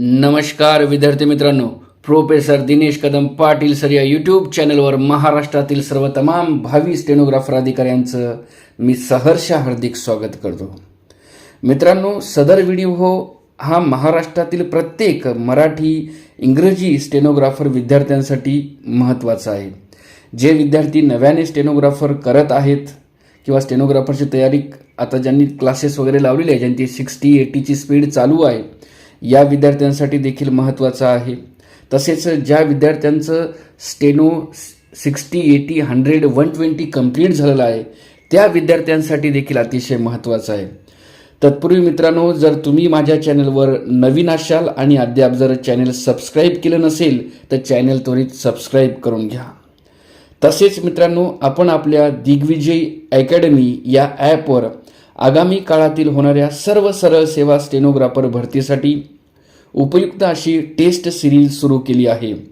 नमस्कार विद्यार्थी मित्रांनो. प्रोफेसर दिनेश कदम पाटील सर या यूट्यूब चॅनलवर महाराष्ट्रातील सर्व तमाम भावी स्टेनोग्राफर अधिकाऱ्यांचं मी सहर्ष हार्दिक स्वागत करतो. मित्रांनो सदर व्हिडिओ हो हा महाराष्ट्रातील प्रत्येक मराठी इंग्रजी स्टेनोग्राफर विद्यार्थ्यांसाठी महत्त्वाचा आहे. जे विद्यार्थी नव्याने स्टेनोग्राफर करत आहेत किंवा स्टेनोग्राफरची तयारी आता ज्यांनी क्लासेस वगैरे लावलेले आहे ज्यांची सिक्स्टी एटीची स्पीड चालू आहे या विद्यार्थ्यांसाठी देखील महत्त्वाचं आहे. तसेच ज्या विद्यार्थ्यांचं steno sixty eighty hundred one twenty complete झालेलं आहे त्या विद्यार्थ्यांसाठी देखील अतिशय महत्त्वाचं आहे. तत्पूर्वी मित्रांनो जर तुम्ही माझ्या चॅनलवर नवीन असाल आणि अद्याप जर चॅनल सबस्क्राईब केलं नसेल तर चॅनल त्वरित सबस्क्राईब करून घ्या. तसेच मित्रांनो आपण आपल्या दिग्विजय अकॅडमी या ॲपवर आगामी काळातील होणाऱ्या सर्व सरळ सेवा स्टेनोग्राफर भरतीसाठी उपयुक्त अशी टेस्ट सिरीज सुरू केली आहे.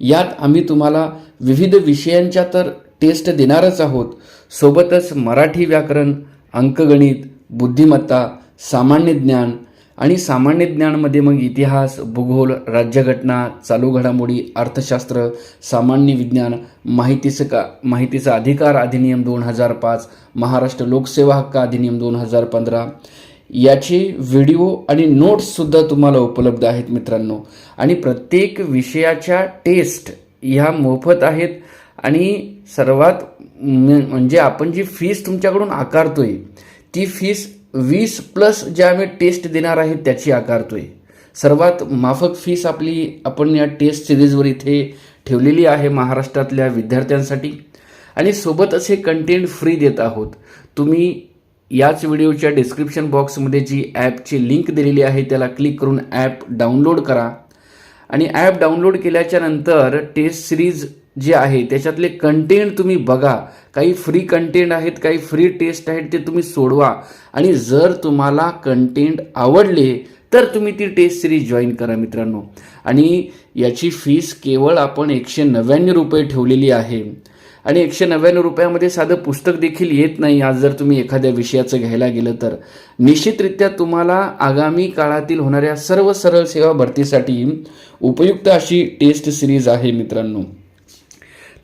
यात आम्ही तुम्हाला विविध विषयांच्या तर टेस्ट देणारच आहोत. सोबतच मराठी व्याकरण अंकगणित बुद्धिमत्ता सामान्य ज्ञान आणि सामान्य ज्ञानमध्ये मग इतिहास भूगोल राज्यघटना चालू घडामोडी अर्थशास्त्र सामान्य विज्ञान माहितीचं का माहितीचा अधिकार अधिनियम दोन हजार पाच महाराष्ट्र लोकसेवा हक्क अधिनियम दोन हजार पंधरा. याचे व्हिडिओ आणि नोट्ससुद्धा तुम्हाला उपलब्ध आहेत मित्रांनो. आणि प्रत्येक विषयाच्या टेस्ट ह्या मोफत आहेत. आणि सर्वात म्हणजे आपण जी फीस तुमच्याकडून आकारतो आहे ती फीस वीस प्लस ज्या आम्ही टेस्ट देणार आहेत त्याची आकारतोय सर्वात माफक फीस आपली आपण या टेस्ट सिरीजवर इथे ठेवलेली आहे महाराष्ट्रातल्या विद्यार्थ्यांसाठी. आणि सोबतच हे कंटेंट फ्री देत आहोत. तुम्ही याच व्हिडिओच्या डिस्क्रिप्शन बॉक्समध्ये जी ॲपची लिंक दिलेली आहे त्याला क्लिक करून ॲप डाउनलोड करा. आणि ॲप डाउनलोड केल्याच्यानंतर टेस्ट सिरीज जे आहे त्याच्यातले कंटेंट तुम्ही बघा. काही फ्री कंटेंट आहेत काही फ्री टेस्ट आहेत ते तुम्ही सोडवा. आणि जर तुम्हाला कंटेंट आवडले तर तुम्ही ती टेस्ट सिरीज जॉईन करा मित्रांनो. आणि याची फीस केवळ आपण एकशे नव्याण्णव रुपये ठेवलेली आहे. आणि एकशे नव्याण्णव रुपयामध्ये साधं पुस्तक देखील येत नाही आज जर तुम्ही एखाद्या विषयाचं घ्यायला गेलं तर. निश्चितरित्या तुम्हाला आगामी काळातील होणाऱ्या सर्व सरळ सेवा भरतीसाठी उपयुक्त अशी टेस्ट सिरीज आहे मित्रांनो.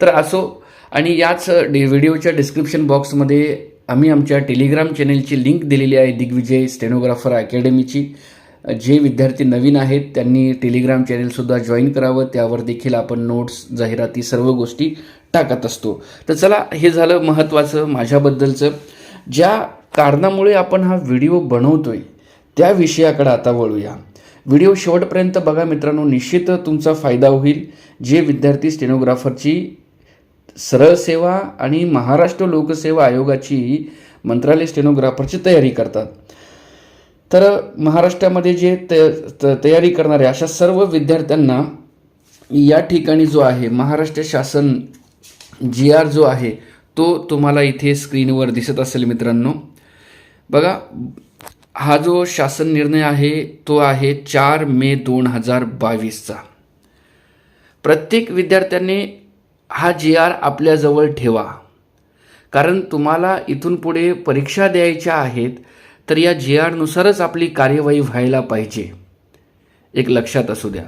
तर असो आणि याच डि व्हिडिओच्या डिस्क्रिप्शन बॉक्समध्ये आम्ही आमच्या टेलिग्राम चॅनेलची लिंक दिलेली आहे दिग्विजय स्टेनोग्राफर अकॅडमीची जे विद्यार्थी नवीन आहेत त्यांनी टेलिग्राम चॅनेलसुद्धा जॉईन करावं. त्यावर देखील आपण नोट्स जाहिराती सर्व गोष्टी टाकत असतो. तर चला हे झालं महत्त्वाचं माझ्याबद्दलचं. ज्या कारणामुळे आपण हा व्हिडिओ बनवतोय त्या विषयाकडे आता वळूया. व्हिडिओ शेवटपर्यंत बघा मित्रांनो निश्चित तुमचा फायदा होईल. जे विद्यार्थी स्टेनोग्राफरची सरळ सेवा आणि महाराष्ट्र लोकसेवा आयोगाची मंत्रालय स्टेनोग्राफरची तयारी करतात. तर महाराष्ट्रामध्ये जे त त- तयारी करणाऱ्या अशा सर्व विद्यार्थ्यांना या ठिकाणी जो आहे महाराष्ट्र शासन जी आर जो आहे तो तुम्हाला इथे स्क्रीनवर दिसत असेल मित्रांनो. बघा हा जो शासन निर्णय आहे तो आहे चार मे दोन हजार बावीसचा. प्रत्येक विद्यार्थ्याने हा जी आर आपल्याजवळ ठेवा. कारण तुम्हाला इथून पुढे परीक्षा द्यायच्या आहेत तर या जी आरनुसारच आपली कार्यवाही व्हायला पाहिजे. एक लक्षात असू द्या.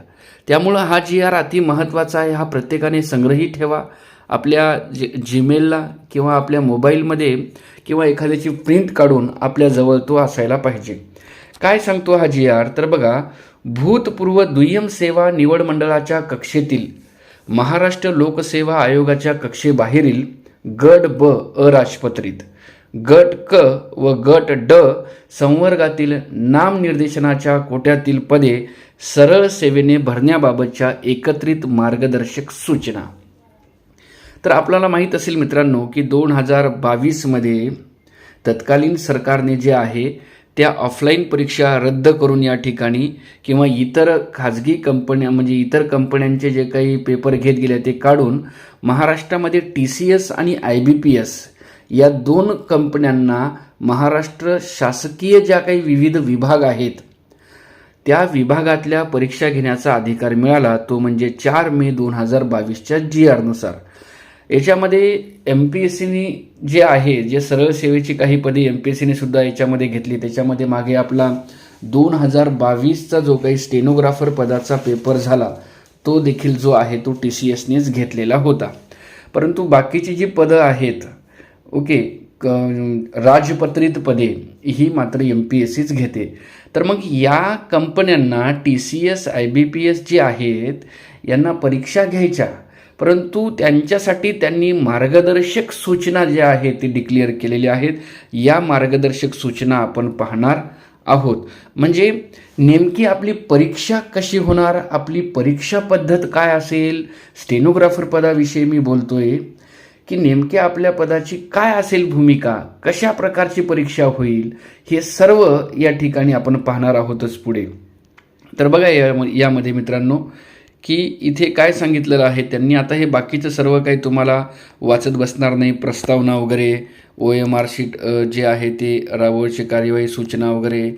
त्यामुळं हा जी आर अति महत्त्वाचा आहे हा प्रत्येकाने संग्रही ठेवा. आपल्या जी जीमेलला किंवा आपल्या मोबाईलमध्ये किंवा एखाद्याची प्रिंट काढून आपल्याजवळ तो असायला पाहिजे. काय सांगतो हा जी आर तर बघा भूतपूर्व दुय्यम सेवा निवड मंडळाच्या कक्षेतील महाराष्ट्र लोकसेवा आयोगाच्या कक्षेबाहेरील गट ब अराजपत्रित. गट क व गट ड संवर्गातील नामनिर्देशनाच्या कोट्यातील पदे सरळ सेवेने भरण्याबाबतच्या एकत्रित मार्गदर्शक सूचना. तर आपल्याला माहीत असेल मित्रांनो की दोन हजार बावीसमध्ये तत्कालीन सरकारने जे आहे त्या ऑफलाईन परीक्षा रद्द करून या ठिकाणी किंवा इतर खाजगी कंपन्या म्हणजे इतर कंपन्यांचे जे काही पेपर घेत गेले ते काढून महाराष्ट्रामध्ये टी सी एस आणि आय बी पी एस या दोन कंपन्यांना महाराष्ट्र शासकीय ज्या काही विविध विभाग आहेत त्या विभागातल्या परीक्षा घेण्याचा अधिकार मिळाला. तो म्हणजे चार मे दोन हजार बावीसच्या जी आरनुसार याच्यामध्ये एम पी एस सीनी जे आहे जे सरळ सेवेची काही पदे एम पी एस सीने सुद्धा याच्यामध्ये घेतली. त्याच्यामध्ये मागे आपला दोन हजार बावीसचा जो काही स्टेनोग्राफर पदाचा पेपर झाला तो देखील जो आहे तो टी सी एसनेच घेतलेला होता. परंतु बाकीची जी पदं आहेत ओके क राजपत्रित पदे ही मात्र एम पी एस सीच घेते. तर मग या कंपन्यांना T C S I B P S जे आहेत यांना परीक्षा घ्यायच्या. परंतु त्यांच्यासाठी त्यांनी मार्गदर्शक सूचना ज्या आहेत ती डिक्लेअर केलेल्या आहेत. या मार्गदर्शक सूचना आपण पाहणार आहोत. म्हणजे नेमकी आपली परीक्षा कशी होणार? आपली परीक्षा पद्धत काय असेल? स्टेनोग्राफर पदाविषयी मी बोलतोय की नेमक्या आपल्या पदाची काय असेल भूमिका? कशा प्रकारची परीक्षा होईल? हे सर्व या ठिकाणी आपण पाहणार आहोतच पुढे. तर बघा या यामध्ये मित्रांनो की इथे काय सांगितलेलं आहे? त्यांनी आता हे बाकीचं सर्व काही तुम्हाला वाचत बसणार नाही. प्रस्तावना वगैरे ओ एम आर शीट जे आहे ते राबवायची कार्यवाही सूचना वगैरे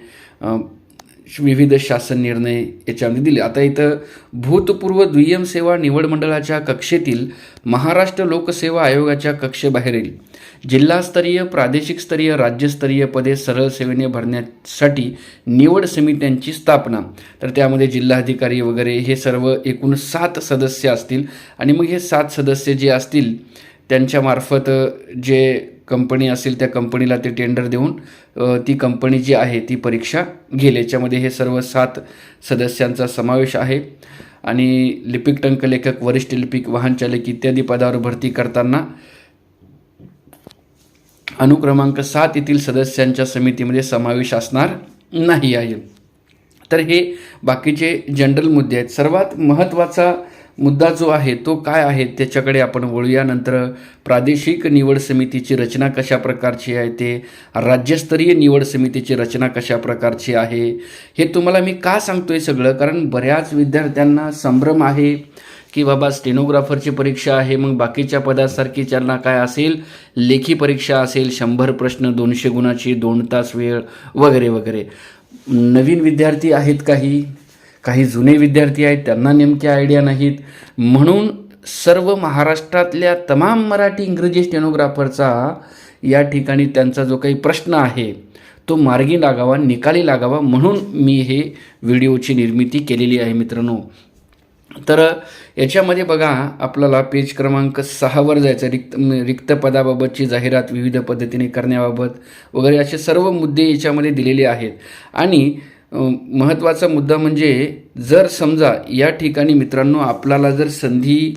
विविध शासन निर्णय याच्यामध्ये दिले. आता इथं भूतपूर्व दुय्यम सेवा निवड मंडळाच्या कक्षेतील महाराष्ट्र लोकसेवा आयोगाच्या कक्षेबाहेरील जिल्हास्तरीय प्रादेशिक स्तरीय राज्यस्तरीय पदे सरळ सेवेने भरण्यासाठी निवड समित्यांची स्थापना. तर त्यामध्ये जिल्हाधिकारी वगैरे हे सर्व एकूण सात सदस्य असतील. आणि मग हे सात सदस्य जे असतील त्यांच्यामार्फत जे कंपनी असेल त्या कंपनीला ते टेंडर देऊन ती कंपनी जी आहे ती परीक्षा घेईल. याच्यामध्ये हे सर्व सात सदस्यांचा समावेश आहे. आणि लिपिक टंकलेखक वरिष्ठ लिपिक वाहनचालक इत्यादी पदावर भरती करताना अनुक्रमांक सात येथील सदस्यांच्या समितीमध्ये समावेश असणार नाही आहे. तर हे बाकीचे जनरल मुद्दे आहेत. सर्वात महत्त्वाचा मुद्दा जो आहे तो काय आहे त्याच्याकडे आपण वळूया. नंतर प्रादेशिक निवड समितीची रचना कशा प्रकारची आहे ते राज्यस्तरीय निवड समितीची रचना कशा प्रकारची आहे हे तुम्हाला मी का सांगतो आहे सगळं? कारण बऱ्याच विद्यार्थ्यांना संभ्रम आहे. की बाबा स्टेनोग्राफरची परीक्षा आहे मग बाकीच्या पदासारखी त्यांना काय असेल? लेखी परीक्षा असेल शंभर प्रश्न दोनशे गुणाची दोन तास वेळ वगैरे वगैरे. नवीन विद्यार्थी आहेत काही? काही जुने विद्यार्थी आहेत त्यांना नेमक्या आयडिया नाहीत. म्हणून सर्व महाराष्ट्रातल्या तमाम मराठी इंग्रजी स्टेनोग्राफरचा या ठिकाणी त्यांचा जो काही प्रश्न आहे तो मार्गी लागावा निकाली लागावा म्हणून मी हे व्हिडिओची निर्मिती केलेली आहे मित्रांनो. तर याच्यामध्ये बघा आपल्याला पेज क्रमांक सहावर जायचं रिक्त रिक्त पदाबाबतची जाहिरात विविध पद्धतीने करण्याबाबत वगैरे असे सर्व मुद्दे याच्यामध्ये दिलेले आहेत. आणि महत्त्वाचा मुद्दा म्हणजे जर समजा या ठिकाणी मित्रांनो आपल्याला जर संधी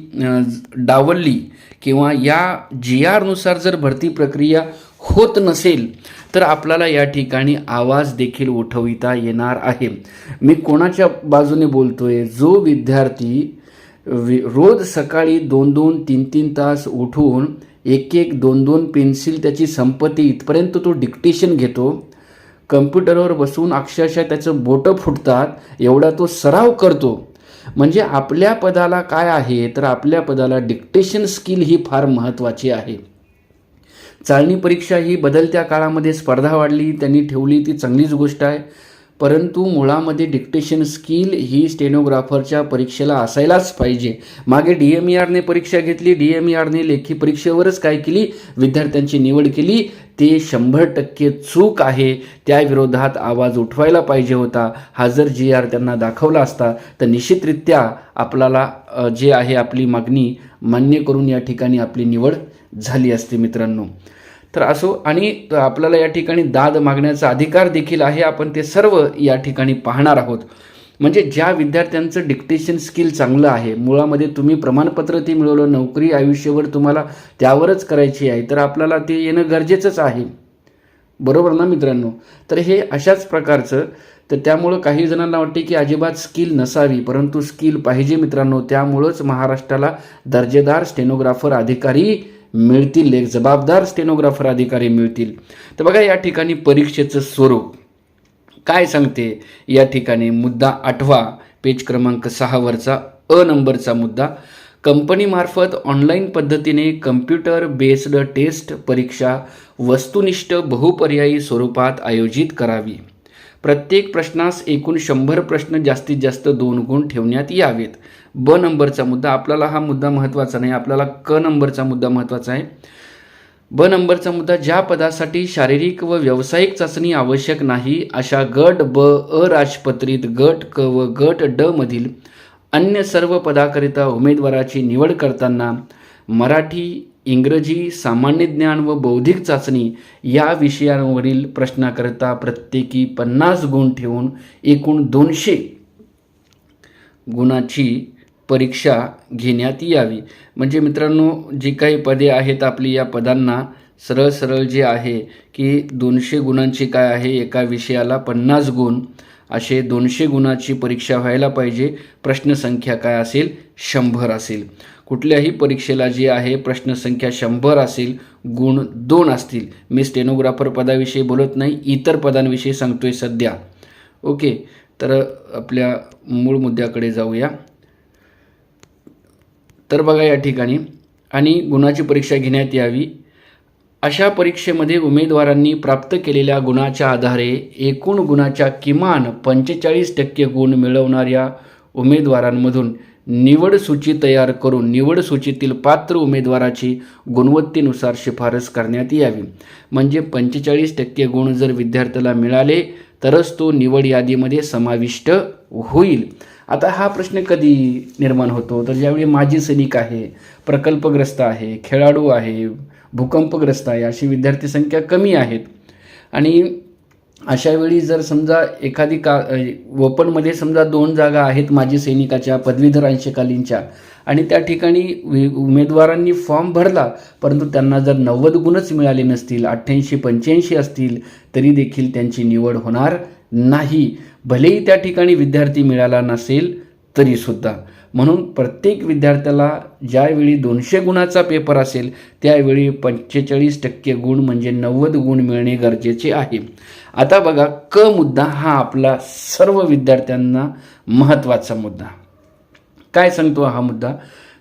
डावलली किंवा या जी आरनुसार जर भरती प्रक्रिया होत नसेल तर आपल्याला या ठिकाणी आवाज देखील उठविता येणार आहे. मी कोणाच्या बाजूने बोलतोय? जो विद्यार्थी वि- रोज सकाळी दोन दोन तीन तीन तास उठून एक एक दोन दोन पेन्सिल त्याची संपत्ती इथपर्यंत तो डिक्टेशन घेतो कम्प्युटरवर बसून अक्षरशः त्याचं बोटं फुटतात एवढा तो सराव करतो. म्हणजे आपल्या पदाला काय आहे? तर आपल्या पदाला डिक्टेशन स्किल ही फार महत्त्वाची आहे. चालणी परीक्षा ही बदलत्या काळामध्ये स्पर्धा वाढली त्यांनी ठेवली ती चांगलीच गोष्ट आहे. परंतु मुळामध्ये डिक्टेशन स्किल ही स्टेनोग्राफरच्या परीक्षेला असायलाच पाहिजे. मागे डी एम ई आरने परीक्षा घेतली डी एम ई आरने लेखी परीक्षेवरच काय केली विद्यार्थ्यांची निवड केली ते शंभर टक्के चूक आहे. त्याविरोधात आवाज उठवायला पाहिजे होता. हा जर जी आर त्यांना दाखवला असता तर निश्चितरित्या आपल्याला जे आहे आपली मागणी मान्य करून या ठिकाणी आपली निवड झाली असती मित्रांनो. तर असो आणि आपल्याला या ठिकाणी दाद मागण्याचा अधिकार देखील आहे आपण ते सर्व या ठिकाणी पाहणार आहोत. म्हणजे ज्या विद्यार्थ्यांचं डिक्टेशन स्किल चांगलं आहे मुळामध्ये तुम्ही प्रमाणपत्र ते मिळवलं नोकरी आयुष्यभर तुम्हाला त्यावरच करायची आहे तर आपल्याला ते येणं गरजेचंच आहे. बरोबर ना मित्रांनो? तर हे अशाच प्रकारचं तर त्यामुळं काही जणांना वाटते की अजिबात स्किल नसावी परंतु स्किल पाहिजे मित्रांनो त्यामुळंच महाराष्ट्राला दर्जेदार स्टेनोग्राफर अधिकारी मिळतील एक जबाबदार स्टेनोग्राफर अधिकारी मिळतील. तर बघा या ठिकाणी परीक्षेचं स्वरूप. काय सांगते? या ठिकाणी मुद्दा आठवा पेज क्रमांक सहावरचा अ नंबरचा मुद्दा. कंपनीमार्फत ऑनलाईन पद्धतीने कम्प्युटर बेस्ड टेस्ट परीक्षा वस्तुनिष्ठ बहुपर्यायी स्वरूपात आयोजित करावी. प्रत्येक प्रश्नास एकूण शंभर प्रश्न जास्तीत जास्त दोन गुण ठेवण्यात यावेत. ब नंबरचा मुद्दा आपल्याला हा मुद्दा महत्त्वाचा नाही आपल्याला क नंबरचा मुद्दा महत्त्वाचा आहे. ब नंबरचा मुद्दा ज्या पदासाठी शारीरिक व व्यावसायिक चाचणी आवश्यक नाही अशा गट ब अराजपत्रित गट क व गट ड मधील अन्य सर्व पदाकरिता उमेदवाराची निवड करताना मराठी इंग्रजी सामान्य ज्ञान व बौद्धिक चाचणी या विषयांवरील प्रश्नाकरिता प्रत्येकी पन्नास गुण ठेवून एकूण दोनशे गुणाची परीक्षा घेण्यात यावी. म्हणजे मित्रांनो जी काही पदे आहेत आपली या पदांना सरळ सरळ जे आहे की दोनशे गुणांची काय आहे एका विषयाला पन्नास गुण. असे दोनशे गुणाची परीक्षा व्हायला पाहिजे. प्रश्नसंख्या काय असेल? शंभर असेल. कुठल्याही परीक्षेला जी आहे प्रश्नसंख्या शंभर असेल गुण दोन असतील. मी स्टेनोग्राफर पदाविषयी बोलत नाही इतर पदांविषयी सांगतो आहे सध्या. ओके तर आपल्या मूळ मुद्द्याकडे जाऊया. तर बघा या ठिकाणी आणि गुणाची परीक्षा घेण्यात यावी. अशा परीक्षेमध्ये उमेदवारांनी प्राप्त केलेल्या गुणाच्या आधारे एकूण गुणाच्या किमान पंचेचाळीस टक्के गुण मिळवणाऱ्या उमेदवारांमधून निवड सूची तयार करून निवड सूचीतील पात्र उमेदवाराची गुणवत्तेनुसार शिफारस करण्यात यावी. म्हणजे पंचेचाळीस टक्के गुण जर विद्यार्थ्याला मिळाले तरच तो निवड यादीमध्ये समाविष्ट होईल. आता हा प्रश्न कधी निर्माण होतो? तर ज्यावेळी माजी सैनिक आहे प्रकल्पग्रस्त आहे खेळाडू आहे भूकंपग्रस्त आहे अशी विद्यार्थी संख्या कमी आहेत. आणि अशा वेळी जर समजा एखादी का ओपनमध्ये समजा दोन जागा आहेत माजी सैनिकाच्या पदवीधर अंशकालीनच्या आणि त्या ठिकाणी वि- उमेदवारांनी फॉर्म भरला परंतु त्यांना जर नव्वद गुणच मिळाले नसतील अठ्ठ्याऐंशी पंच्याऐंशी असतील तरी देखील त्यांची निवड होणार नाही. भलेही त्या ठिकाणी विद्यार्थी मिळाला नसेल तरीसुद्धा. म्हणून प्रत्येक विद्यार्थ्याला ज्यावेळी दोनशे गुणाचा पेपर असेल त्यावेळी पंचेचाळीस टक्के गुण म्हणजे नव्वद गुण मिळणे गरजेचे आहे. आता बघा क मुद्दा हा आपला सर्व विद्यार्थ्यांना महत्त्वाचा मुद्दा. काय सांगतो हा मुद्दा?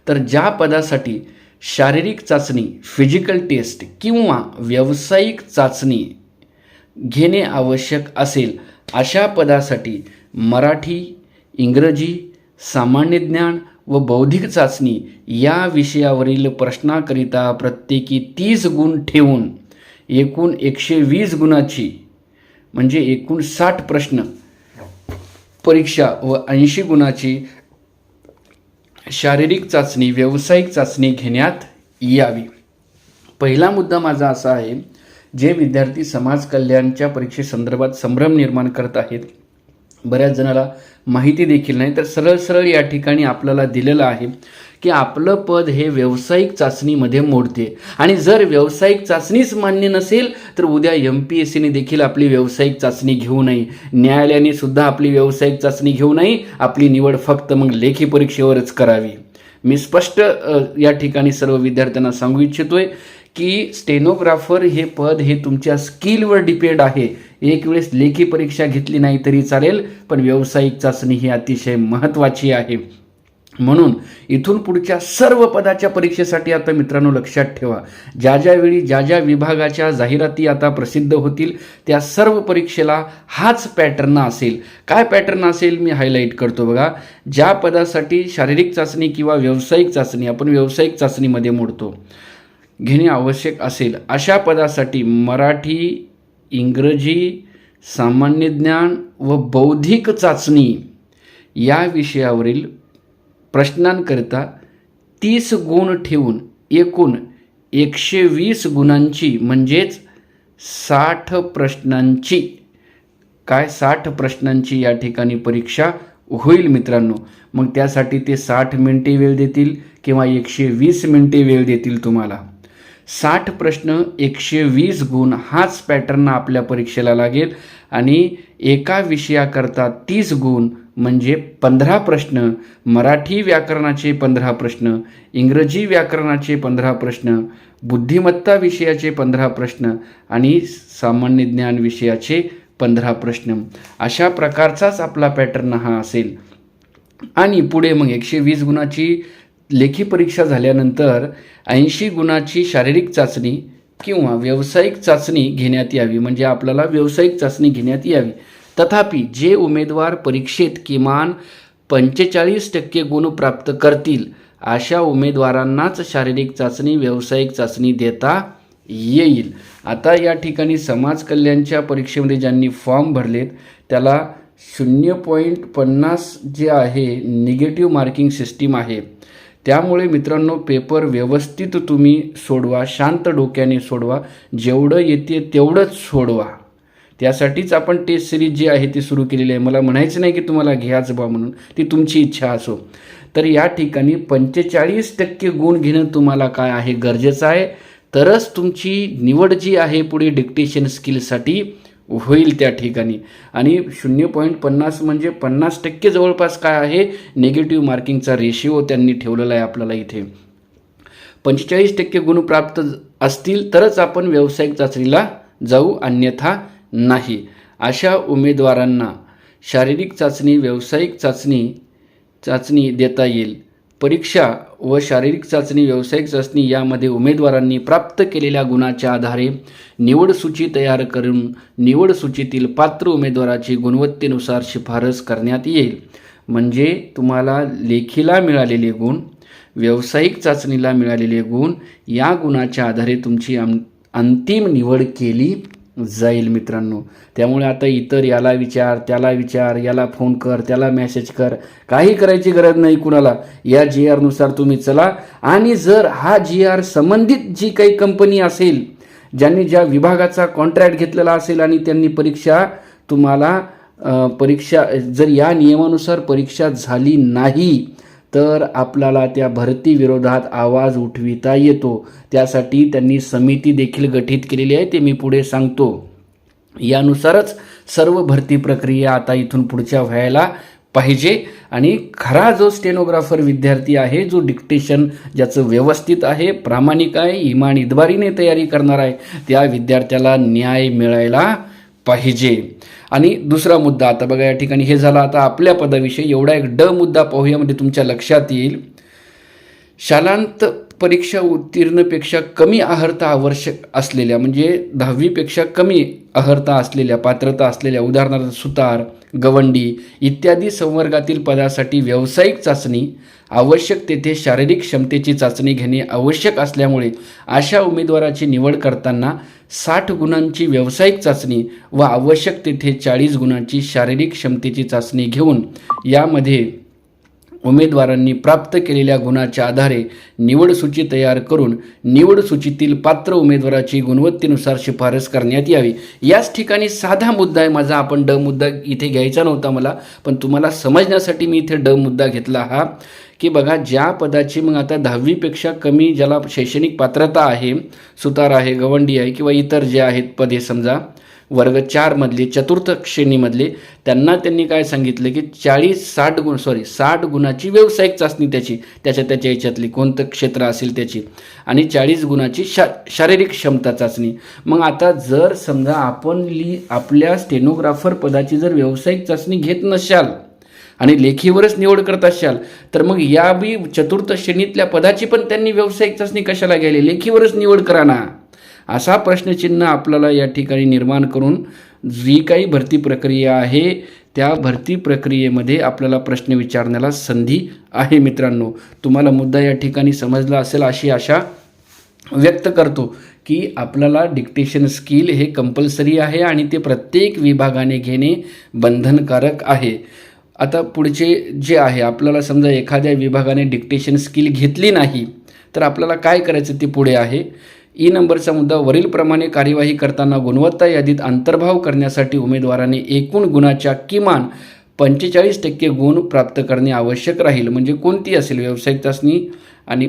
तर ज्या पदासाठी शारीरिक चाचणी फिजिकल टेस्ट किंवा व्यावसायिक चाचणी घेणे आवश्यक असेल अशा पदासाठी मराठी इंग्रजी सामान्य ज्ञान व बौद्धिक चाचणी या विषयावरील प्रश्नाकरिता प्रत्येकी तीस गुण ठेवून एकूण एकशे वीस गुणाची म्हणजे एकूण साठ प्रश्न परीक्षा व ऐंशी गुणाची शारीरिक चाचणी व्यावसायिक चाचणी घेण्यात यावी. पहिला मुद्दा माझा असा आहे जे विद्यार्थी समाज कल्याणच्या परीक्षेसंदर्भात संभ्रम निर्माण करत आहेत बऱ्याच जणाला माहिती देखील नाही. तर सरळ सरळ या ठिकाणी आपल्याला दिलेलं आहे की आपलं पद हे व्यावसायिक चाचणीमध्ये मोडते. आणि जर व्यावसायिक चाचणीच मान्य नसेल तर उद्या एम पी एस सीने देखील आपली व्यावसायिक चाचणी घेऊ नये. न्यायालयाने सुद्धा आपली व्यावसायिक चाचणी घेऊ नये. आपली निवड फक्त मग लेखी परीक्षेवरच करावी. मी स्पष्ट या ठिकाणी सर्व विद्यार्थ्यांना सांगू इच्छितोय की स्टेनोग्राफर हे पद हे तुमच्या स्किलवर डिपेंड आहे. एक वेळेस लेखी परीक्षा घेतली नाही तरी चालेल पण व्यावसायिक चाचणी ही अतिशय महत्त्वाची आहे. म्हणून इथून पुढच्या सर्व पदाच्या परीक्षेसाठी आता मित्रांनो लक्षात ठेवा. ज्या ज्यावेळी ज्या ज्या विभागाच्या जाहिराती आता प्रसिद्ध होतील त्या सर्व परीक्षेला हाच पॅटर्न असेल. काय पॅटर्न असेल मी हायलाईट करतो बघा. ज्या पदासाठी शारीरिक चाचणी किंवा व्यावसायिक चाचणी आपण व्यावसायिक चाचणीमध्ये मोडतो. घेणे आवश्यक असेल. अशा पदासाठी मराठी इंग्रजी सामान्य ज्ञान व बौद्धिक चाचणी या विषयावरील प्रश्नांकरिता तीस गुण ठेवून एकूण एकशे वीस गुणांची म्हणजेच साठ प्रश्नांची. काय साठ प्रश्नांची या ठिकाणी परीक्षा होईल मित्रांनो? मग त्यासाठी ते साठ मिनटे वेळ देतील किंवा एकशे वीस मिनटे वेळ देतील तुम्हाला? साठ प्रश्न एकशे वीस गुण हाच पॅटर्न आपल्या परीक्षेला लागेल. आणि एका विषयाकरता तीस गुण म्हणजे पंधरा प्रश्न मराठी व्याकरणाचे पंधरा प्रश्न इंग्रजी व्याकरणाचे पंधरा प्रश्न बुद्धिमत्ता विषयाचे पंधरा प्रश्न आणि सामान्य ज्ञान विषयाचे पंधरा प्रश्न. अशा प्रकारचाच आपला पॅटर्न हा असेल. आणि पुढे मग एकशे वीस गुणाची लेखी परीक्षा झाल्यानंतर ऐंशी गुणाची शारीरिक चाचणी किंवा व्यावसायिक चाचणी घेण्यात यावी म्हणजे आपल्याला व्यावसायिक चाचणी घेण्यात यावी. तथापि जे उमेदवार परीक्षेत किमान पंचेचाळीस टक्के गुण प्राप्त करतील अशा उमेदवारांनाच शारीरिक चाचणी व्यावसायिक चाचणी देता येईल. आता या ठिकाणी समाज कल्याणच्या परीक्षेमध्ये ज्यांनी फॉर्म भरलेत त्याला शून्य पॉईंट पन्नास जे आहे निगेटिव्ह मार्किंग सिस्टीम आहे. त्यामुळे मित्रांनो पेपर व्यवस्थित तुम्ही सोडवा शांत डोक्याने सोडवा जेवढं येते तेवढंच सोडवा. त्यासाठीच आपण टेस्ट सिरीज जी आहे ती सुरू केलेली आहे. मला म्हणायचं नाही की तुम्हाला घ्याच बा म्हणून ती तुमची इच्छा असो. तर या ठिकाणी पंचेचाळीस टक्के गुण घेणं तुम्हाला काय आहे गरजेचं आहे? तरच तुमची निवड जी आहे पुढे डिक्टेशन स्किलसाठी होईल त्या ठिकाणी. आणि शून्य पॉईंट पन्नास म्हणजे पन्नास टक्के जवळपास काय आहे? निगेटिव्ह मार्किंगचा रेशिओ त्यांनी ठेवलेला आहे आपल्याला इथे. पंचेचाळीस टक्के गुण प्राप्त असतील तरच आपण व्यावसायिक चाचणीला जाऊ अन्यथा नाही. अशा उमेदवारांना शारीरिक चाचणी व्यावसायिक चाचणी चाचणी देता येईल. परीक्षा व शारीरिक चाचणी व्यावसायिक चाचणी यामध्ये उमेदवारांनी प्राप्त केलेल्या गुणाच्या आधारे निवड सूची तयार करून निवड सूचीतील पात्र उमेदवाराची गुणवत्तेनुसार शिफारस करण्यात येईल. म्हणजे तुम्हाला लेखीला मिळालेले गुण व्यावसायिक चाचणीला मिळालेले गुण या गुणाच्या आधारे तुमची अं अंतिम निवड केली जाईल मित्रांनो. त्यामुळे आता इतर याला विचार त्याला विचार याला फोन कर त्याला मेसेज कर. काही करायची गरज नाही कुणाला. या जी आरनुसार तुम्ही चला. आणि जर हा जी आर संबंधित जी काही कंपनी असेल ज्यांनी ज्या विभागाचा कॉन्ट्रॅक्ट घेतलेला असेल आणि त्यांनी परीक्षा तुम्हाला परीक्षा जर या नियमानुसार परीक्षा झाली नाही तर आपल्याला त्या भरती विरोधात आवाज उठविता येतो. त्यासाठी त्यांनी समिती देखील गठीत केलेली आहे ते मी पुढे सांगतो. यानुसारच सर्व भरती प्रक्रिया आता इथून पुढच्या व्हायला पाहिजे. आणि खरा जो स्टेनोग्राफर विद्यार्थी आहे जो डिक्टेशन ज्याचं व्यवस्थित आहे प्रामाणिक आहे इमान इदबारीने तयारी करणार आहे त्या विद्यार्थ्याला न्याय मिळायला पाहिजे. आणि दुसरा मुद्दा आता बघा या ठिकाणी हे झालं आता आपल्या पदाविषयी एवढा एक ड मुद्दा पाहूया म्हणजे तुमच्या लक्षात येईल. शालांत परीक्षा उत्तीर्णपेक्षा कमी अहर्ता आवश्यक असलेल्या म्हणजे दहावीपेक्षा कमी अहर्ता असलेल्या पात्रता असलेल्या उदाहरणार्थ सुतार गवंडी इत्यादी संवर्गातील पदासाठी व्यावसायिक चाचणी आवश्यक तेथे शारीरिक क्षमतेची चाचणी घेणे आवश्यक असल्यामुळे अशा उमेदवाराची निवड करताना साठ गुणांची व्यावसायिक चाचणी व आवश्यक तेथे चाळीस गुणांची शारीरिक क्षमतेची चाचणी घेऊन यामध्ये उमेदवारांनी प्राप्त केलेल्या गुणाच्या आधारे निवड सूची तयार करून निवड सूचीतील पात्र उमेदवाराची गुणवत्तेनुसार शिफारस करण्यात यावी. याच ठिकाणी साधा मुद्दा आहे. माझा आपण ड मुद्दा इथे घ्यायचा नव्हता मला पण तुम्हाला समजण्यासाठी मी इथे ड मुद्दा घेतला हा. की बघा ज्या पदाची मग आता दहावीपेक्षा कमी ज्याला शैक्षणिक पात्रता आहे सुतार आहे गवंडी आहे किंवा इतर जे आहेत पदे समजा वर्ग चारमधले चतुर्थ श्रेणीमधले त्यांना त्यांनी काय सांगितलं की चाळीस साठ गुण सॉरी साठ गुणाची व्यावसायिक चाचणी त्याची त्याच्या त्याच्या याच्यातली कोणतं क्षेत्र असेल त्याची. आणि चाळीस गुणाची शा शारीरिक क्षमता चाचणी. मग आता जर समजा आपण ली आपल्या स्टेनोग्राफर पदाची जर व्यावसायिक चाचणी घेत नसाल आणि लेखीवरच निवड करत असाल तर मग या बी चतुर्थ श्रेणीतल्या पदाची पण त्यांनी व्यावसायिक चाचणी कशाला घ्यायली? लेखीवरच निवड करा ना. असा प्रश्नचिन्ह आपल्याला या ठिकाणी निर्माण करून जी काही भरती प्रक्रिया आहे त्या भरती प्रक्रियेमध्ये आपल्याला प्रश्न विचारण्याला संधी आहे मित्रांनो. तुम्हाला मुद्दा या ठिकाणी समजला असेल अशी आशा व्यक्त करतो की आपल्याला डिक्टेशन स्किल हे कंपल्सरी आहे आणि ते प्रत्येक विभागाने घेणे बंधनकारक आहे. आता पुढचे जे आहे आपल्याला समजा एखाद्या विभागाने डिक्टेशन स्किल घेतली नाही तर आपल्याला काय करायचं ते पुढे आहे? ई नंबरचा मुद्दा वरीलप्रमाणे कार्यवाही करताना गुणवत्ता यादीत अंतर्भाव करण्यासाठी उमेदवाराने एकूण गुणाच्या किमान पंचेचाळीस टक्के गुण प्राप्त करणे आवश्यक राहील. म्हणजे कोणती असेल? व्यावसायिक चाचणी आणि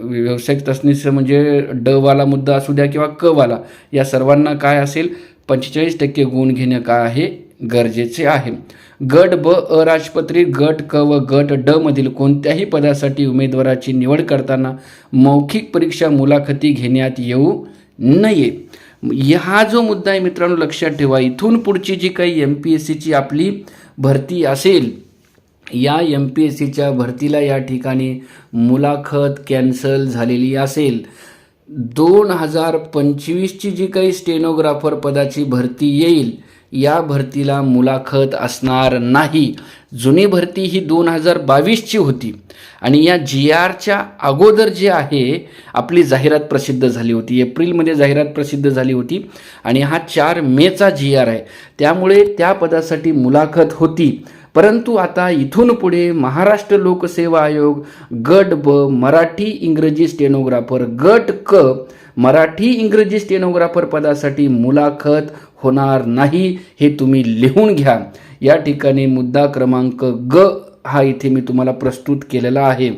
व्यावसायिक चाचणीचं म्हणजे ड वाला मुद्दा असू द्या किंवा क वाला या सर्वांना काय असेल? पंचेचाळीस टक्के गुण घेणं काय आहे? गरजेचे आहे. गट ब अराजपत्रित गट क व गट ड मधील कोणत्याही पदासाठी उमेदवाराची निवड करताना मौखिक परीक्षा मुलाखती घेण्यात येऊ नये. हा जो मुद्दा आहे मित्रांनो लक्षात ठेवा. इथून पुढची जी काही एम पी एस सीची आपली भरती असेल या एम पी एस सीच्या भरतीला या ठिकाणी मुलाखत कॅन्सल झालेली असेल. दोन हजार पंचवीसची जी काही स्टेनोग्राफर पदाची भरती येईल या भरतीला मुलाखत असणार नाही. जुनी भरती ही दोन हजार बावीसची होती आणि या जी आरच्या अगोदर जे आहे आपली जाहिरात प्रसिद्ध झाली होती. एप्रिलमध्ये जाहिरात प्रसिद्ध झाली होती आणि हा चार मेचा जी आर आहे. त्यामुळे त्या पदासाठी मुलाखत होती. परंतु आता इथून पुढे महाराष्ट्र लोकसेवा आयोग गट ब मराठी इंग्रजी स्टेनोग्राफर गट क मराठी इंग्रजी स्टेनोग्राफर पदासाठी मुलाखत होणार नाही हे तुम्ही लिहून घ्या. या ठिकाणी मुद्दा क्रमांक ग हा इथे मी तुम्हाला प्रस्तुत केलेला आहे.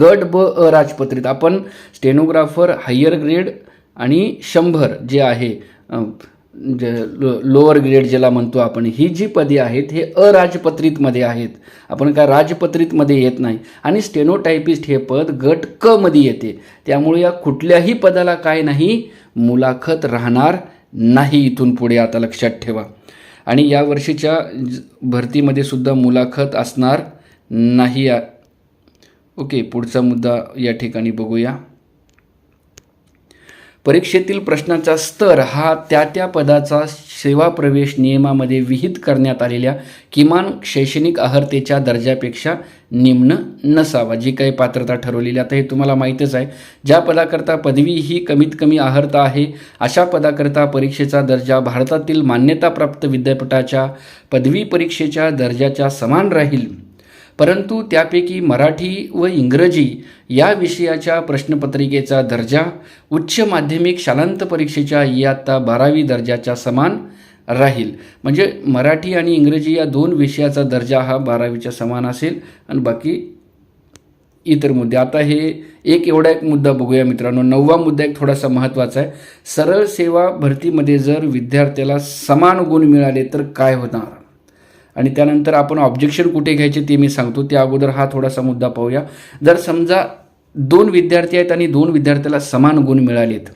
गट ब अराजपत्रित आपण स्टेनोग्राफर हायर ग्रेड आणि शंभर जे आहे जे लो लोअर ग्रेड ज्याला म्हणतो आपण ही जी पदे आहेत हे अराजपत्रितमध्ये आहेत. आपण काय राजपत्रितमध्ये येत नाही. आणि स्टेनोटायपिस्ट हे पद गट क मध्ये येते. त्यामुळे या कुठल्याही पदाला काय नाही मुलाखत राहणार नाही इथून पुढे आता लक्षात ठेवा. आणि या वर्षीच्या ज- भरतीमध्ये सुद्धा मुलाखत असणार नाही. ओके पुढचा मुद्दा या ठिकाणी बघूया. परीक्षेतील प्रश्नाचा स्तर हा त्या त्या पदाचा सेवा प्रवेश नियमामध्ये विहित करण्यात आलेल्या किमान शैक्षणिक अर्हतेच्या दर्जापेक्षा निम्न नसावा. जी काही पात्रता ठरवलेली आता हे तुम्हाला माहीतच आहे. ज्या पदाकरता पदवी ही कमीत कमी अर्हता आहे अशा पदाकरता परीक्षेचा दर्जा भारतातील मान्यताप्राप्त विद्यापीठाच्या पदवी परीक्षेच्या दर्जाच्या समान राहील. परंतु त्यापैकी मराठी व इंग्रजी या विषयाच्या प्रश्नपत्रिकेचा दर्जा उच्च माध्यमिक शालांत परीक्षेच्या इयत्ता बारावी दर्जाच्या समान राहील. म्हणजे मराठी आणि इंग्रजी या दोन विषयाचा दर्जा हा बारावीच्या समान असेल. आणि बाकी इतर मुद्दे. आता हे एक एवढा एक मुद्दा बघूया मित्रांनो. नववा मुद्दा एक थोडासा महत्त्वाचा आहे. सरळ सेवा भरतीमध्ये जर विद्यार्थ्याला समान गुण मिळाले तर काय होणार? आणि त्यानंतर आपण ऑब्जेक्शन कुठे घ्यायचे ते मी सांगतो. त्या अगोदर हा थोडासा मुद्दा पाहूया. जर समजा दोन विद्यार्थी आहेत आणि दोन विद्यार्थ्याला समान गुण मिळालेत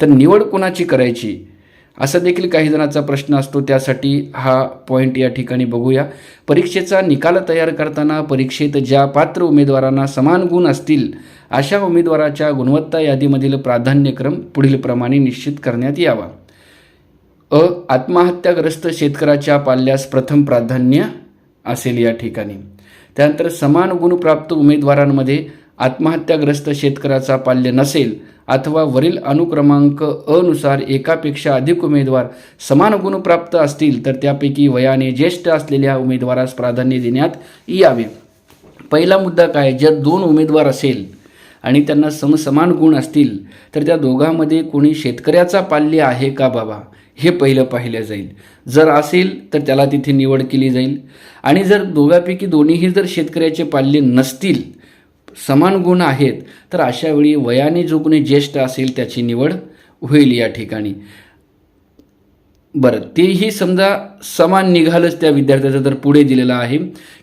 तर निवड कोणाची करायची? असा देखील काही जणांचा प्रश्न असतो. त्यासाठी हा पॉईंट या ठिकाणी बघूया. परीक्षेचा निकाल तयार करताना परीक्षेत ज्या पात्र उमेदवारांना समान गुण असतील अशा उमेदवाराच्या गुणवत्ता यादीमधील प्राधान्यक्रम पुढीलप्रमाणे निश्चित करण्यात यावा. अ आत्महत्याग्रस्त शेतकऱ्याच्या पाल्यास प्रथम प्राधान्य असेल या ठिकाणी. त्यानंतर समान गुणप्राप्त उमेदवारांमध्ये आत्महत्याग्रस्त शेतकऱ्याचा पाल्य नसेल अथवा वरील अनुक्रमांक अनुसार एकापेक्षा अधिक उमेदवार समान गुणप्राप्त असतील तर त्यापैकी वयाने ज्येष्ठ असलेल्या उमेदवारास प्राधान्य देण्यात यावे. पहिला मुद्दा काय? जर दोन उमेदवार असेल आणि त्यांना समसमान गुण असतील तर त्या दोघांमध्ये कोणी शेतकऱ्याचा पाल्य आहे का बाबा? हे पहिलं पाहिलं जाईल. जर असेल तर त्याला तिथे निवड केली जाईल. आणि जर दोघांपैकी दोन्हीही जर शेतकऱ्याचे पाल्य नसतील समान गुण आहेत तर अशा वेळी वयाने जो कोणी ज्येष्ठ असेल त्याची निवड होईल या ठिकाणी. बरं तेही समजा समान निघालंच त्या विद्यार्थ्याचं तर पुढे दिलेलं आहे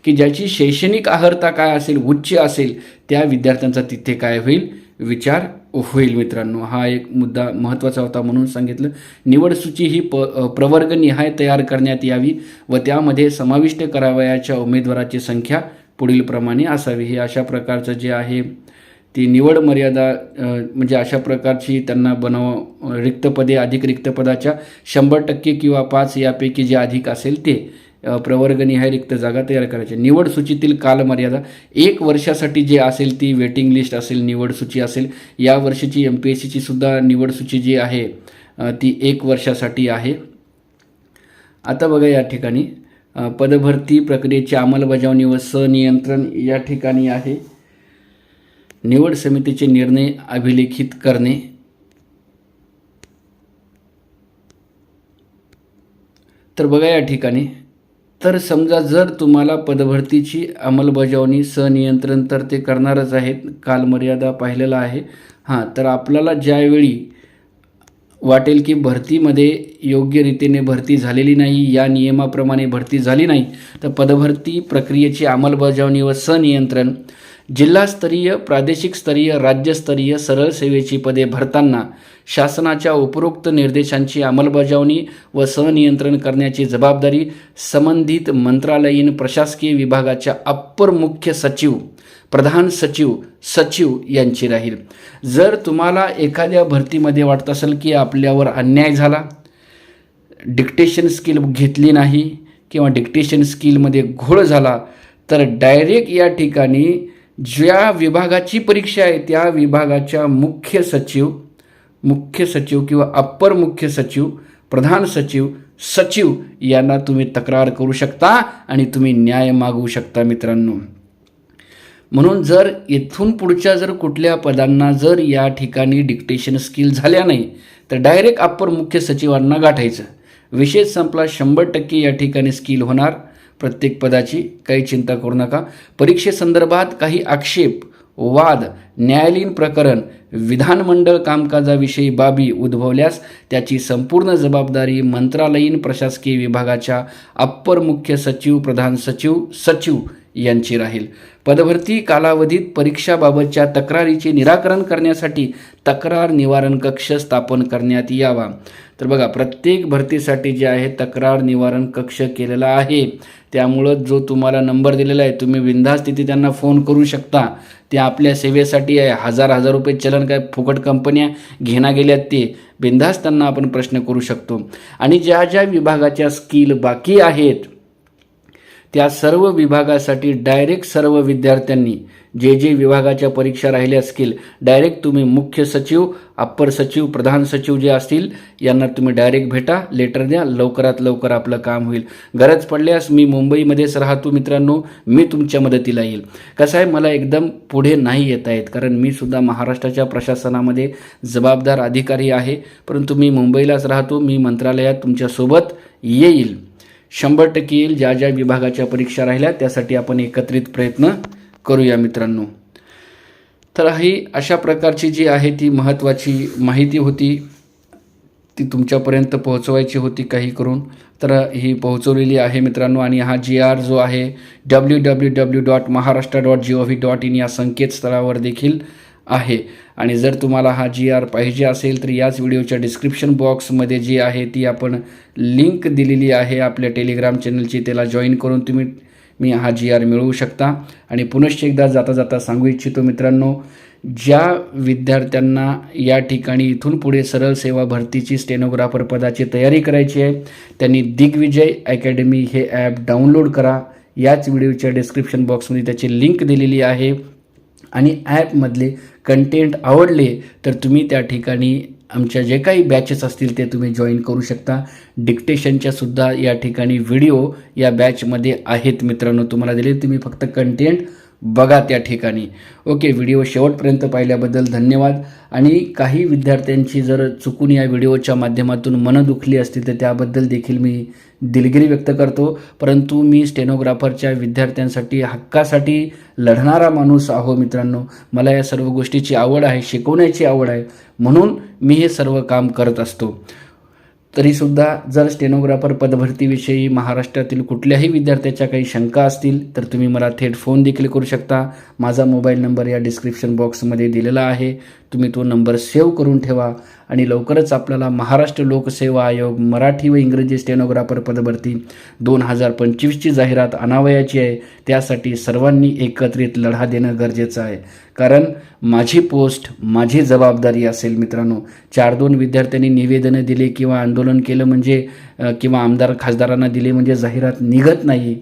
की ज्याची शैक्षणिक अर्हता काय असेल उच्च असेल त्या विद्यार्थ्यांचा तिथे काय होईल? विचार होईल मित्रांनो. हा एक मुद्दा महत्त्वाचा होता म्हणून सांगितलं. निवड सूची ही प प्रवर्गनिहाय तयार करण्यात यावी व त्यामध्ये समाविष्ट करावयाच्या उमेदवाराची संख्या पुढीलप्रमाणे असावी. हे अशा प्रकारचं जे आहे ती निवड मर्यादा म्हणजे अशा प्रकारची त्यांना बनव रिक्त पदे अधिक रिक्त पदाच्या शंभर टक्के किंवा पाच यापैकी जे अधिक असेल ते प्रवर्गनिहाय रिक्त जागा तयार करायच्या निवड सूचीतील कालमर्यादा एक वर्षासाठी जे असेल ती वेटिंग लिस्ट असेल निवड सूची असेल या वर्षीची एम पी एस सीची सुद्धा निवड सूची जी आहे ती एक वर्षासाठी आहे. आता बघा या ठिकाणी पदभरती प्रक्रियेची अंमलबजावणी व सनियंत्रण या ठिकाणी आहे. निवड समितीचे निर्णय अभिलेखित करणे. तर बघा या ठिकाणी तर समजा जर तुम्हाला पदभरतीची अंमलबजावणी सनियंत्रण तर ते करणारच आहेत कालमर्यादा पाहिलेला आहे. हां तर आपल्याला ज्यावेळी वाटेल की भरतीमध्ये योग्य रीतीने भरती झालेली नाही या नियमाप्रमाणे भरती झाली नाही तर पदभरती प्रक्रियेची अंमलबजावणी व सनियंत्रण जिल्हास्तरीय प्रादेशिक स्तरीय राज्यस्तरीय सरळ सेवेची पदे भरताना शासनाच्या उपरोक्त निर्देशांची अंमलबजावणी व सनियंत्रण करण्याची जबाबदारी संबंधित मंत्रालयीन प्रशासकीय विभागाच्या अप्पर मुख्य सचिव प्रधान सचिव सचिव यांची राहील. जर तुम्हाला एखाद्या भरतीमध्ये वाटत असेल की आपल्यावर अन्याय झाला डिक्टेशन स्किल घेतली नाही किंवा डिक्टेशन स्किलमध्ये घोळ झाला तर डायरेक्ट या ठिकाणी ज्या विभागाची परीक्षा आहे त्या विभागाच्या मुख्य सचिव मुख्य सचिव किंवा अप्पर मुख्य सचिव प्रधान सचिव सचिव यांना तुम्ही तक्रार करू शकता आणि तुम्ही न्याय मागवू शकता मित्रांनो. म्हणून जर इथून पुढच्या जर कुठल्या पदांना जर या ठिकाणी डिक्टेशन स्किल झाल्या नाही तर डायरेक्ट अप्पर मुख्य सचिवांना गाठायचं. विषय संपला शंभर टक्के या ठिकाणी स्किल होणार. प्रत्येक पदाची काही चिंता करू नका. परीक्षेसंदर्भात काही आक्षेप वाद न्यायालयीन प्रकरण विधानमंडळ कामकाजाविषयी बाबी उद्भवल्यास त्याची संपूर्ण जबाबदारी मंत्रालयीन प्रशासकीय विभागाच्या अप्पर मुख्य सचिव प्रधान सचिव सचिव यांची राहील. पदभरती कालावधीत परीक्षाबाबतच्या तक्रारीचे निराकरण करण्यासाठी तक्रार निवारण कक्ष स्थापन करण्यात यावा. तर बघा प्रत्येक भरतीसाठी जे आहे तक्रार निवारण कक्ष केलेला आहे. त्यामुळं जो तुम्हाला नंबर दिलेला आहे तुम्ही बिंदास तिथे त्यांना फोन करू शकता. ते आपल्या सेवेसाठी आहे. हजार हजार रुपये चलन काय फुकट कंपन्या घेणा गेल्यात ते. बिंदास त्यांना आपण प्रश्न करू शकतो. आणि ज्या ज्या विभागाच्या स्किल बाकी आहेत त्या सर्व विभागासाठी डायरेक्ट सर्व विद्यार्थ्यांनी जे जे विभागाच्या परीक्षा राहिल्या असतील डायरेक्ट तुम्ही मुख्य सचिव अप्पर सचिव प्रधान सचिव जे असतील यांना तुम्ही डायरेक्ट भेटा लेटर द्या लवकरात लवकर आपलं काम होईल. गरज पडल्यास मी मुंबईमध्येच राहतो मित्रांनो मी तुमच्या मदतीला येईल. कसं आहे मला एकदम पुढे नाही येता येत कारण मी सुद्धा महाराष्ट्राच्या प्रशासनामध्ये जबाबदार अधिकारी आहे परंतु मी मुंबईलाच राहतो मी मंत्रालयात तुमच्यासोबत येईल. शंभर टक्के येईल. ज्या ज्या विभागाच्या परीक्षा राहिल्या त्यासाठी आपण एकत्रित प्रयत्न करूया मित्रांनो. तर ही अशा प्रकारची जी आहे ती महत्त्वाची माहिती होती. ती तुमच्यापर्यंत पोहोचवायची होती काही करून. तर ही पोहोचवलेली आहे मित्रांनो. आणि हा जी आर जो आहे W W W dot Maharashtra dot G O V dot in या संकेतस्थळावर देखील आहे. आणि जर तुम्हाला हा जी आर पाहिजे असेल तर याच व्हिडिओच्या डिस्क्रिप्शन बॉक्समध्ये जी आहे ती आपण लिंक दिलेली आहे आपल्या टेलिग्राम चॅनलची त्याला जॉईन करून तुम्ही मी हा जी आर मिळवू शकता. आणि पुनश्च एकदा जाता जाता सांगू इच्छितो मित्रांनो ज्या विद्यार्थ्यांना या ठिकाणी इथून पुढे सरळ सेवा भरतीची स्टेनोग्राफर पदाची तयारी करायची आहे त्यांनी दिग्विजय अकॅडमी हे ॲप डाउनलोड करा. याच व्हिडिओच्या डिस्क्रिप्शन बॉक्समध्ये त्याची लिंक दिलेली आहे. आणि ॲपमधले कंटेंट आवडले तर तुम्ही त्या ठिकाणी आमच्या जे काही बॅचेस असतील ते तुम्ही जॉईन करू शकता. डिक्टेशनच्या सुद्धा या ठिकाणी व्हिडिओ या बॅचमध्ये आहेत मित्रांनो तुम्हाला दिले. तुम्ही फक्त कंटेंट बघा त्या ठिकाणी. ओके व्हिडिओ शेवटपर्यंत पाहिल्याबद्दल धन्यवाद. आणि काही विद्यार्थ्यांची जर चुकून या व्हिडिओच्या माध्यमातून मनं दुखली असतील तर त्याबद्दल देखील मी दिलगिरी व्यक्त करतो. परंतु मी स्टेनोग्राफरच्या विद्यार्थ्यांसाठी हक्कासाठी लढणारा माणूस आहो मित्रांनो. मला या सर्व गोष्टीची आवड आहे शिकवण्याची आवड आहे. म्हणून मी हे सर्व काम करत असतो. तरीसुद्धा जर स्टेनोग्राफर पदभरतीविषयी महाराष्ट्रातील कुठल्याही विद्यार्थ्याच्या काही शंका असतील तर तुम्ही मला थेट फोन देखील करू शकता. माझा मोबाईल नंबर या डिस्क्रिप्शन बॉक्समध्ये दिलेला आहे. तुम्ही तो नंबर सेव्ह करून ठेवा आणि लवकरच आपल्याला महाराष्ट्र लोकसेवा आयोग मराठी व इंग्रजी स्टेनोग्राफर पदभरती दोन हजार पंचवीसची जाहिरात अनावयाची आहे. त्यासाठी सर्वांनी एकत्रित लढा देणं गरजेचं आहे. कारण माझी पोस्ट माझी जबाबदारी असेल मित्रांनो चार दोन विद्यार्थ्यांनी निवेदनं दिले किंवा आंदोलन केलं म्हणजे किंवा आमदार खासदारांना दिले म्हणजे जाहिरात निघत नाही.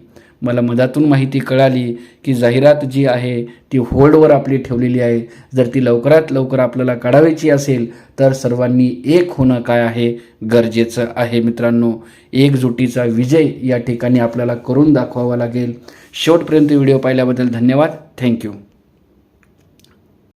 मला मधातून माहिती कळाली की जाहिरात जी आहे ती होल्डवर आपली ठेवलेली आहे. जर ती लवकरात लवकर आपल्याला काढावायची असेल तर सर्वांनी एक होणं काय आहे? गरजेचं आहे मित्रांनो. एकजुटीचा विजय या ठिकाणी आपल्याला करून दाखवावा लागेल. शेवटपर्यंत व्हिडिओ पाहिल्याबद्दल धन्यवाद. थँक्यू